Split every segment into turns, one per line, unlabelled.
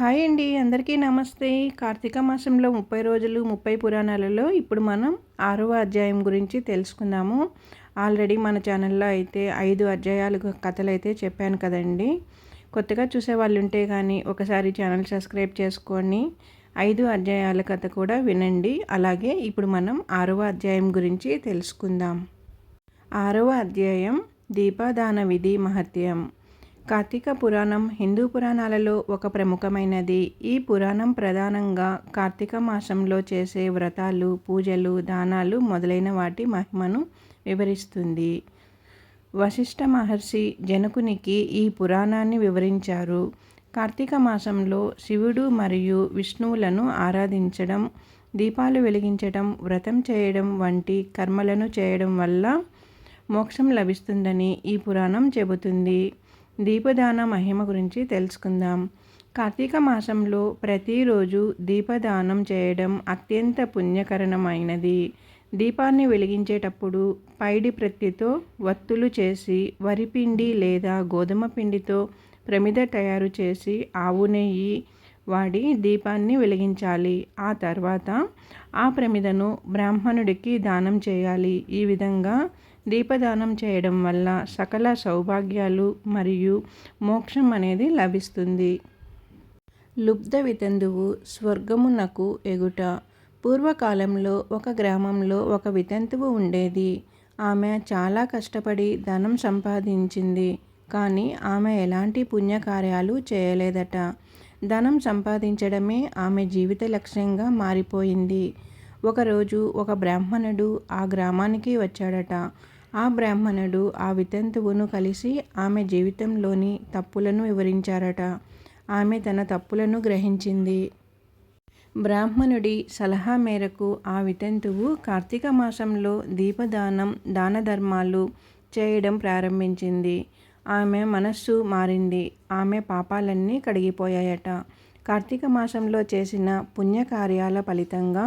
Hi అండి అందరికీ నమస్తే. కార్తీక మాసంలో ముప్పై రోజులు ముప్పై పురాణాలలో ఇప్పుడు మనం ఆరవ అధ్యాయం గురించి తెలుసుకుందాము. ఆల్రెడీ మన ఛానల్లో అయితే ఐదు అధ్యాయాలు కథలు అయితే చెప్పాను కదండి. కొత్తగా చూసే వాళ్ళు ఉంటే కానీ ఒకసారి ఛానల్ సబ్స్క్రైబ్ చేసుకొని ఐదు అధ్యాయాల కథ కూడా వినండి. అలాగే ఇప్పుడు మనం ఆరవ అధ్యాయం గురించి తెలుసుకుందాం. ఆరవ అధ్యాయం దీపాదాన విధి మహత్యం. కార్తీక పురాణం హిందూ పురాణాలలో ఒక ప్రముఖమైనది. ఈ పురాణం ప్రధానంగా కార్తీక మాసంలో చేసే వ్రతాలు పూజలు దానాలు మొదలైన వాటి మహిమను వివరిస్తుంది. వశిష్ఠ మహర్షి జనకునికి ఈ పురాణాన్ని వివరించారు. కార్తీక మాసంలో శివుడు మరియు విష్ణువులను ఆరాధించడం దీపాలు వెలిగించడం వ్రతం చేయడం వంటి కర్మలను చేయడం వల్ల మోక్షం లభిస్తుందని ఈ పురాణం చెబుతుంది. దీపదాన మహిమ గురించి తెలుసుకుందాం. కార్తీక మాసంలో ప్రతిరోజు దీపదానం చేయడం అత్యంత పుణ్యకరణమైనది. దీపాన్ని వెలిగించేటప్పుడు పైడి ప్రత్తితో వత్తులు చేసి వరిపిండి లేదా గోధుమ పిండితో ప్రమిద తయారు చేసి ఆవు నెయ్యి వాడి దీపాన్ని వెలిగించాలి. ఆ తర్వాత ఆ ప్రమిదను బ్రాహ్మణుడికి దానం చేయాలి. ఈ విధంగా దీపదానం చేయడం వల్ల సకల సౌభాగ్యాలు మరియు మోక్షం అనేది లభిస్తుంది. లుబ్ధ వితంతువు స్వర్గమునకు ఎగుట. పూర్వకాలంలో ఒక గ్రామంలో ఒక వితంతువు ఉండేది. ఆమె చాలా కష్టపడి ధనం సంపాదించింది. కానీ ఆమె ఎలాంటి పుణ్యకార్యాలు చేయలేదట. ధనం సంపాదించడమే ఆమె జీవిత లక్ష్యంగా మారిపోయింది. ఒకరోజు ఒక బ్రాహ్మణుడు ఆ గ్రామానికి వచ్చాడట. ఆ బ్రాహ్మణుడు ఆ వితంతువును కలిసి ఆమె జీవితంలోని తప్పులను వివరించారట. ఆమె తన తప్పులను గ్రహించింది. బ్రాహ్మణుడి సలహా మేరకు ఆ వితంతువు కార్తీక మాసంలో దీపదానం దాన ధర్మాలు చేయడం ప్రారంభించింది. ఆమె మనస్సు మారింది. ఆమె పాపాలన్నీ కడిగిపోయాయట. కార్తీక మాసంలో చేసిన పుణ్యకార్యాల ఫలితంగా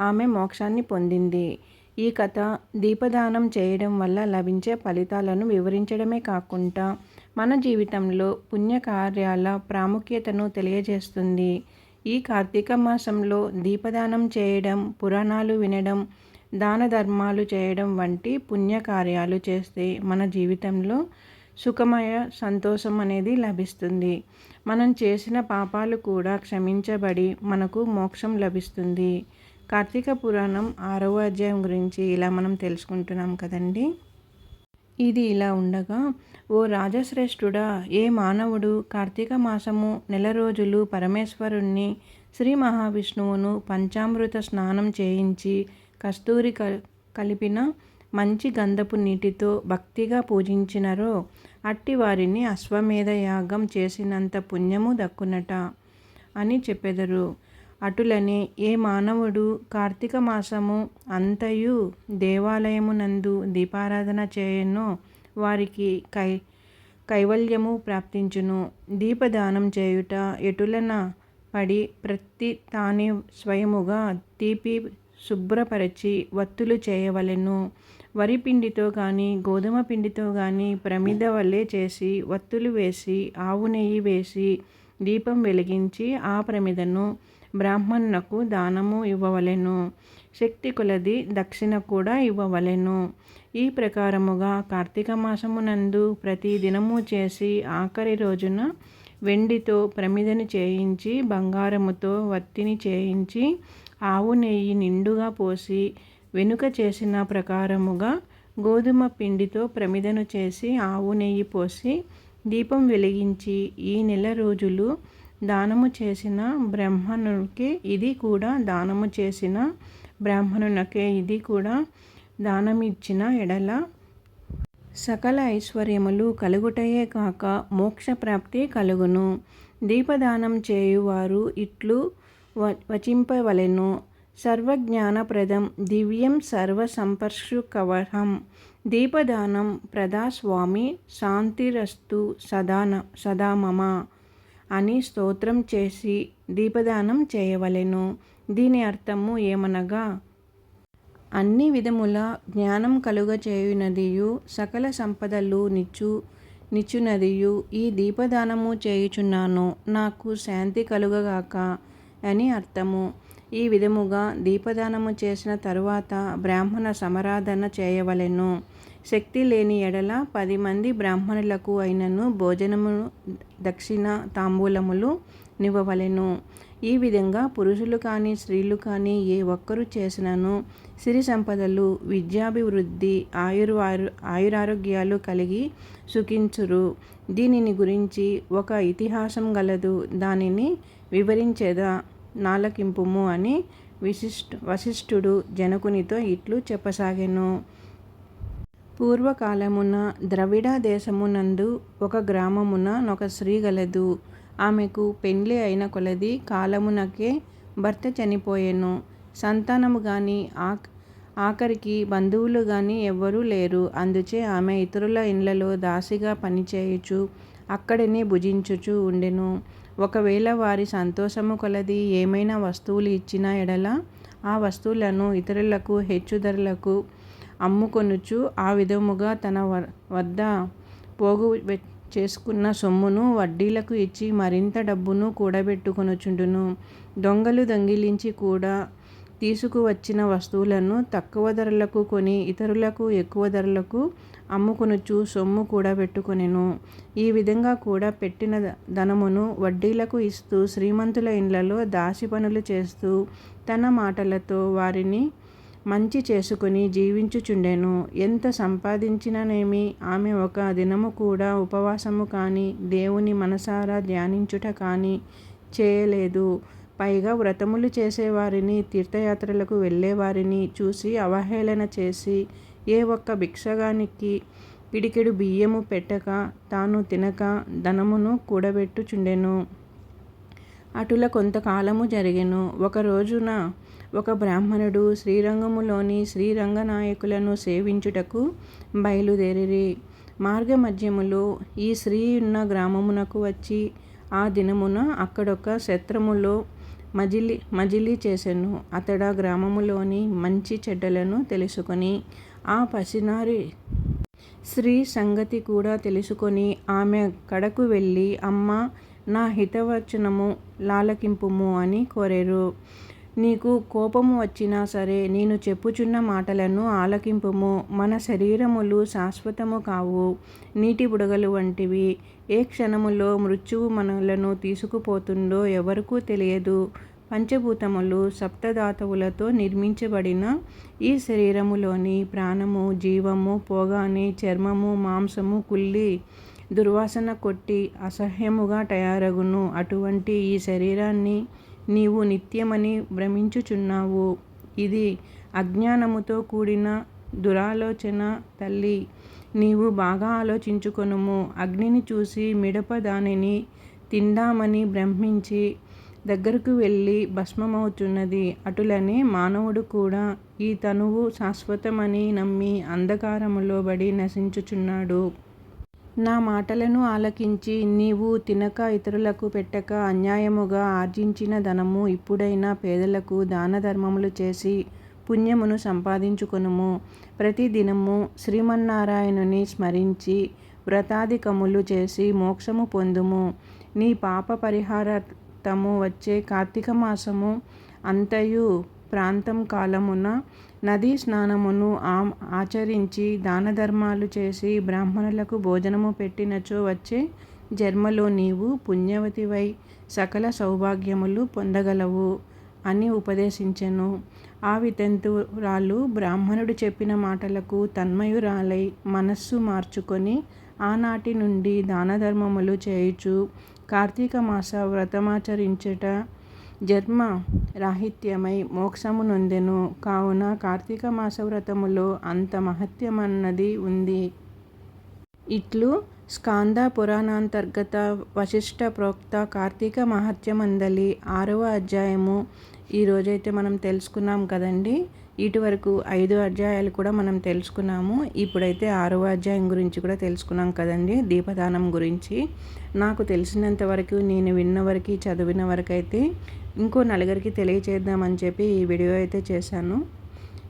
ఆమె మోక్షాన్ని పొందింది. ఈ కథ దీపదానం చేయడం వల్ల లభించే ఫలితాలను వివరించడమే కాకుండా మన జీవితంలో పుణ్యకార్యాల ప్రాముఖ్యతను తెలియజేస్తుంది. ఈ కార్తీక మాసంలో దీపదానం చేయడం పురాణాలు వినడం దాన ధర్మాలు చేయడం వంటి పుణ్యకార్యాలు చేస్తే మన జీవితంలో సుఖమయ సంతోషం అనేది లభిస్తుంది. మనం చేసిన పాపాలు కూడా క్షమించబడి మనకు మోక్షం లభిస్తుంది. కార్తీక పురాణం ఆరవ అధ్యాయం గురించి ఇలా మనం తెలుసుకుంటున్నాం కదండి. ఇది ఇలా ఉండగా ఓ రాజశ్రేష్ఠుడా ఏ మానవుడు కార్తీక మాసము నెల రోజులు పరమేశ్వరుణ్ణి శ్రీ మహావిష్ణువును పంచామృత స్నానం చేయించి కస్తూరి కలిపిన మంచి గంధపు నీటితో భక్తిగా పూజించినరో అట్టి వారిని అశ్వమేధ యాగం చేసినంత పుణ్యము దక్కునట అని చెప్పెదరు. అటులనే ఏ మానవుడు కార్తీక మాసము అంతయు దేవాలయమునందు దీపారాధన చేయనో వారికి కై కైవల్యము ప్రాప్తించును. దీపదానం చేయుట ఎటులన పడి ప్రతి తానే స్వయముగా తీపి శుభ్రపరచి వత్తులు చేయవలెను. వరి పిండితో కానీ గోధుమ పిండితో కానీ ప్రమిద వల్లే చేసి వత్తులు వేసి ఆవు నెయ్యి వేసి దీపం వెలిగించి ఆ ప్రమిదను బ్రాహ్మణునకు దానము ఇవ్వవలెను. శక్తి కొలది దక్షిణ కూడా ఇవ్వవలెను. ఈ ప్రకారముగా కార్తీక మాసమునందు ప్రతి దినము చేసి ఆఖరి రోజున వెండితో ప్రమిదని చేయించి బంగారముతో వత్తిని చేయించి ఆవు నెయ్యి నిండుగా పోసి వెనుక చేసిన ప్రకారముగా గోధుమ పిండితో ప్రమిదను చేసి ఆవు నెయ్యి పోసి దీపం వెలిగించి ఈ నెల రోజులు దానము చేసిన బ్రాహ్మణునికి ఇది కూడా దానము చేసిన బ్రాహ్మణునకే ఇది కూడా దానమిచ్చిన ఎడల సకల ఐశ్వర్యములు కలుగుటయే కాక మోక్షప్రాప్తి కలుగును. దీపదానం చేయువారు ఇట్లు వచింపవలెను. సర్వజ్ఞానప్రదం దివ్యం సర్వసంపర్శు కవహం దీపదానం ప్రదాస్వామి శాంతిరస్తు సదాన సదామమ అని స్తోత్రం చేసి దీపదానం చేయవలెను. దీని అర్థము ఏమనగా అన్ని విధముల జ్ఞానం కలుగ చేయునదియు సకల సంపదలు నిచ్చు నిచ్చునదియు ఈ దీపదానము చేయుచున్నాను. నాకు శాంతి కలుగగాక అని అర్థము. ఈ విధముగా దీపదానము చేసిన తరువాత బ్రాహ్మణ సమరాధన చేయవలెను. శక్తి లేని ఎడల పది మంది బ్రాహ్మణులకు అయినను భోజనము దక్షిణ తాంబూలములు నివ్వవలెను. ఈ విధంగా పురుషులు కానీ స్త్రీలు కానీ ఏ ఒక్కరు చేసినను సిరి సంపదలు విద్యాభివృద్ధి ఆయుర్వారు ఆయురారోగ్యాలు కలిగి సుఖించురు. దీనిని గురించి ఒక ఇతిహాసం గలదు. దానిని వివరించేదా? నాలకింపుము అని విశిష్ట వశిష్ఠుడు జనకునితో ఇట్లు చెప్పసాగాను. పూర్వకాలమున ద్రవిడ దేశమునందు ఒక గ్రామమున ఒక స్త్రీ గలదు. ఆమెకు పెండ్లి అయిన కొలది కాలమునకే భర్త చనిపోయెను. సంతానము కానీ ఆ ఆఖరికి బంధువులు కానీ ఎవ్వరూ లేరు. అందుచే ఆమె ఇతరుల ఇండ్లలో దాసిగా పనిచేయుచు అక్కడనే భుజించుచు ఉండెను. ఒకవేళ వారి సంతోషము కొలది ఏమైనా వస్తువులు ఇచ్చిన ఎడల ఆ వస్తువులను ఇతరులకు హెచ్చు ధరలకు అమ్ముకొనుచు ఆ విధముగా తన వద్ద పోగు చేసుకున్న సొమ్మును వడ్డీలకు ఇచ్చి మరింత డబ్బును కూడబెట్టుకొనుచుండును. దొంగలు దొంగిలించి కూడా తీసుకువచ్చిన వస్తువులను తక్కువ ధరలకు కొని ఇతరులకు ఎక్కువ ధరలకు అమ్ముకొనుచు సొమ్ము కూడా పెట్టుకొనెను ఈ విధంగా కూడా పెట్టిన ధనమును వడ్డీలకు ఇస్తూ శ్రీమంతుల ఇండ్లలో దాసి పనులు చేస్తూ తన మాటలతో వారిని మంచి చేసుకుని జీవించుచుండెను. ఎంత సంపాదించిననేమి ఆమె ఒక దినము కూడా ఉపవాసము కానీ దేవుని మనసారా ధ్యానించుట కానీ చేయలేదు. పైగా వ్రతములు చేసేవారిని తీర్థయాత్రలకు వెళ్ళేవారిని చూసి అవహేళన చేసి ఏ ఒక్క భిక్షగానికి పిడికెడు బియ్యము పెట్టక తాను తినక ధనమును కూడబెట్టుచుండెను. అటుల కొంతకాలము జరిగెను. ఒక రోజున ఒక బ్రాహ్మణుడు శ్రీరంగములోని శ్రీరంగనాయకులను సేవించుటకు బయలుదేరి మార్గమధ్యములో ఈ స్త్రీ ఉన్న గ్రామమునకు వచ్చి ఆ దినమున అక్కడొక శత్రములో మజిలి మజిలీ చేసెను. అతడ గ్రామములోని మంచి చెడ్డలను తెలుసుకొని ఆ పసినారి స్త్రీ సంగతి కూడా తెలుసుకొని ఆమె కడకు వెళ్ళి అమ్మ నా హితవచనము లాలకింపుము అని కోరారు. నీకు కోపము వచ్చినా సరే నేను చెప్పుచున్న మాటలను ఆలకింపుము. మన శరీరములు శాశ్వతము కావు. నీటి బుడగలు వంటివి. ఏ క్షణములో మృత్యువు మనలను తీసుకుపోతుందో ఎవరికూ తెలియదు. పంచభూతములు సప్తధాతువులతో నిర్మించబడిన ఈ శరీరములోని ప్రాణము జీవము పోగాని చర్మము మాంసము కుళ్ళి దుర్వాసన కొట్టి అసహ్యముగా తయారగును. అటువంటి ఈ శరీరాన్ని నీవు నిత్యమని భ్రమించుచున్నావు. ఇది అజ్ఞానముతో కూడిన దురాలోచన తల్లి. నీవు బాగా ఆలోచించుకొనుము. అగ్నిని చూసి మిడప దానిని తిందామని బ్రహ్మించి దగ్గరకు వెళ్ళి భస్మమవుతున్నది అటులనే మానవుడు కూడా ఈ తనువు శాశ్వతమని నమ్మి అంధకారములో బడి నశించుచున్నాడు. నా మాటలను ఆలకించి నీవు తినక ఇతరులకు పెట్టక అన్యాయముగా ఆర్జించిన ధనము ఇప్పుడైనా పేదలకు దాన ధర్మములు చేసి పుణ్యమును సంపాదించుకొనుము. ప్రతిదినము శ్రీమన్నారాయణుని స్మరించి వ్రతాధికములు చేసి మోక్షము పొందుము. నీ పాప పరిహార వచ్చే కార్తీక మాసము అంతయు ప్రాంతం కాలమున నదీ స్నానమును ఆచరించి దాన ధర్మాలు చేసి బ్రాహ్మణులకు భోజనము పెట్టినచో వచ్చే జన్మలో నీవు పుణ్యవతివై సకల సౌభాగ్యములు పొందగలవు అని ఉపదేశించెను. ఆ వితంతురాలు బ్రాహ్మణుడు చెప్పిన మాటలకు తన్మయురాలై మనస్సు మార్చుకొని ఆనాటి నుండి దాన ధర్మములు చేయుచు కార్తీక మాస వ్రతమాచరించుట జన్మ రాహిత్యమై మోక్షము నొందెను. కావున కార్తీక మాస వ్రతములో అంత మహత్యమన్నది ఉంది. ఇట్లు స్కాంద పురాణాంతర్గత వశిష్ట ప్రోక్త కార్తీక మహత్యమందలి ఆరవ అధ్యాయము. ఈరోజైతే మనం తెలుసుకున్నాం కదండి. ఇటు వరకు ఐదు అధ్యాయాలు కూడా మనం తెలుసుకున్నాము. ఇప్పుడైతే ఆరవ అధ్యాయం గురించి కూడా తెలుసుకున్నాం కదండి దీపదానం గురించి. నాకు తెలిసినంత వరకు నేను విన్న వరకు చదివిన వరకు అయితే ఇంకో నలుగురికి తెలియచేద్దామని చెప్పి ఈ వీడియో అయితే చేశాను.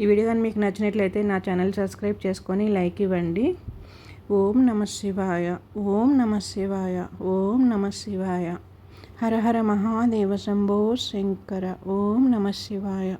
ఈ వీడియో కానీ మీకు నచ్చినట్లయితే నా ఛానల్ సబ్స్క్రైబ్ చేసుకొని లైక్ ఇవ్వండి. ఓం నమ శివాయ ఓం నమ శివాయ ఓం నమ శివాయ. హర హర మహాదేవ శంభో శంకర ఓం నమ శివాయ.